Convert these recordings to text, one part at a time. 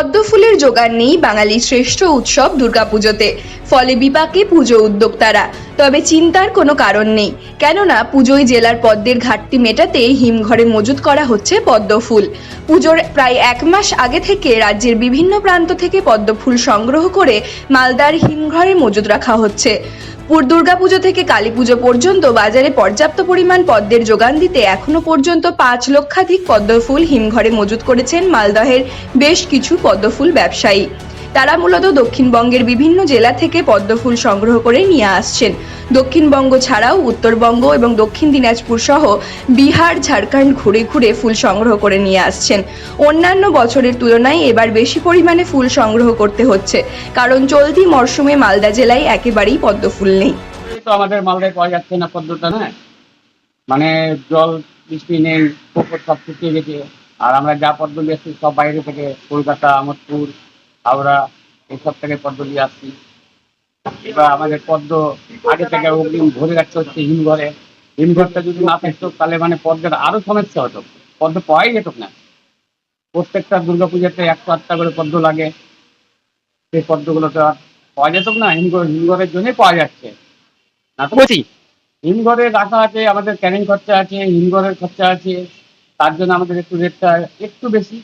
পদ্ম ফুলের জোগান নেই বাঙালির শ্রেষ্ঠ উৎসব দুর্গাপুজোতে। ফলে বিপাকে পুজো উদ্যোক্তারা। তবে চিন্তার কোনো কারণ নেই। কেননা পুজোয় জেলার পদ্মের ঘাটতি মেটাতে হিমঘরে মজুত করা হচ্ছে পদ্ম ফুল পুজোর প্রায় এক মাস আগে থেকে রাজ্যের বিভিন্ন প্রান্ত থেকে পদ্ম ফুল সংগ্রহ করে মালদার হিমঘরে মজুত রাখা হচ্ছে। দুর্গাপুজো থেকে কালী পুজো পর্যন্ত বাজারে পর্যাপ্ত পরিমাণ পদ্মের যোগান দিতে এখনও পর্যন্ত পাঁচ লক্ষাধিক পদ্মফুল হিমঘরে মজুত করেছেন মালদহের বেশ কিছু পদ্মফুল ব্যবসায়ী। তারা মূলত দক্ষিণবঙ্গের বিভিন্ন জেলা থেকে পদ্মফুল সংগ্রহ করে নিয়ে আসছেন। দক্ষিণবঙ্গ ছাড়াও উত্তরবঙ্গ এবং দক্ষিণ দিনাজপুর সহ বিহার, ঝাড়খণ্ড ঘুরে ঘুরে ফুল সংগ্রহ করে নিয়ে আসছেন। অন্যান্য বছরের তুলনায় এবার বেশি পরিমাণে ফুল সংগ্রহ করতে হচ্ছে। কারণ চলতি মরশুমে মালদা জেলায় একেবারেই পদ্মফুল নেই। তো আমাদের মালদায় পাওয়া যাচ্ছে না পদ্মটা, না? মানে জল, বৃষ্টি নেই পুকুর সব শুকিয়ে গেছে। আর আমরা যা পদ্ম নিয়ে সব বাইরে থেকে, কলকাতা, আমোদপুর হাওড়া এইসব থেকে পদ্ম নিয়ে আসছি। এবার আমাদের পদ্ম আগে থেকে অগ্রিম ভরে রাখতে হচ্ছে হিমঘরে। হিমঘরটা যদি না থাকতো, তাহলে মানে পদ্মের আরও সমস্যা হতো। পদ্ম পাওয়াই যেত না। প্রত্যেকটা দুর্গাপূজাতে একশো আটটা করে পদ্ম লাগে। সেই পদ্মগুলো তো আর পাওয়া যেত না। হিমঘর হিমঘরের জন্যই পাওয়া যাচ্ছে। না তো বলছি, হিমঘরে রাখা আছে, আমাদের ক্যারিং খরচা আছে, হিমঘরের খরচা আছে। তার জন্য আমাদের একটু রেটটা একটু বেশি।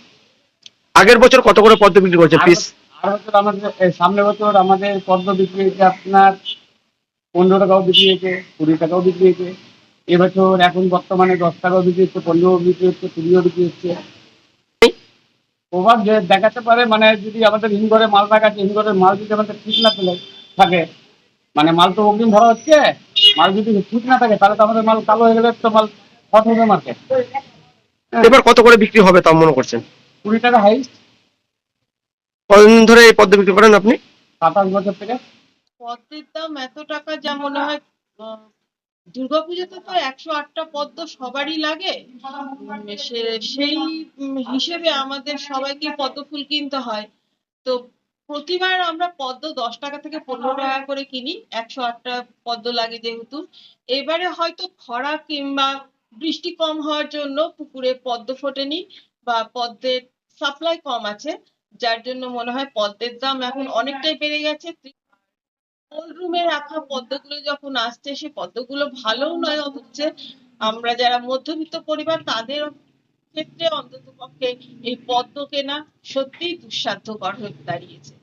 আগের বছর কত করে পদ্ম বিক্রি করছে পিস আর বছর আমাদের এই সামনে বছর আমাদের পদ্ম বিক্রি হয়েছে আপনার পনেরো টাকাও বিক্রি হয়েছে কুড়ি টাকাও বিক্রি হয়েছে। এবছর এখন বর্তমানে দশ টাকাও বিক্রি হচ্ছে পনেরো বিক্রি হচ্ছে কুড়িও বিক্রি হচ্ছে। প্রভাব দেখাতে পারে মানে যদি আমাদের হিমঘরে মাল রাখা আছে হিমঘরের মাল যদি আমাদের ঠিক না পেলে থাকে মানে মাল তো অগ্রিম ভরা হচ্ছে মাল যদি ঠিক না থাকে তাহলে তো আমাদের মাল কালো হয়ে গেলে তো মাল হট হবে মার্কেট এবার কত করে বিক্রি হবে তা মনে করছেন? কুড়ি টাকা হাইস্ট কতদিন ধরে এই পদ্ম বিক্রি করেন আপনি? সাতাশ বছর থেকে। পদ্মের দাম এত টাকা যা মনে হয় দুর্গাপুজোতে তো একশো আটটা পদ্ম সবারই লাগে। সেই হিসেবে আমাদের সবাইকে পদ্ম ফুল কিনতে হয়। তো প্রতিবার আমরা পদ্ম দশ টাকা থেকে পনেরো টাকা করে কিনি। একশো আটটা পদ্ম লাগে যেহেতু। এবারে হয়তো খরা কিংবা বৃষ্টি কম হওয়ার জন্য পুকুরে পদ্ম ফোটেনি বা পদ্মের সাপ্লাই কম আছে, যার জন্য মনে হয় পদ্মের দাম এখন অনেকটাই বেড়ে গেছে। রুমে রাখা পদ্মগুলো যখন আসছে, সে পদ্মগুলো ভালোও নয় হচ্ছে আমরা যারা মধ্যবিত্ত পরিবার, তাদের ক্ষেত্রে অন্তত পক্ষে এই পদ্ম কেনা সত্যিই দুঃসাধ্যকর হয়ে দাঁড়িয়েছে।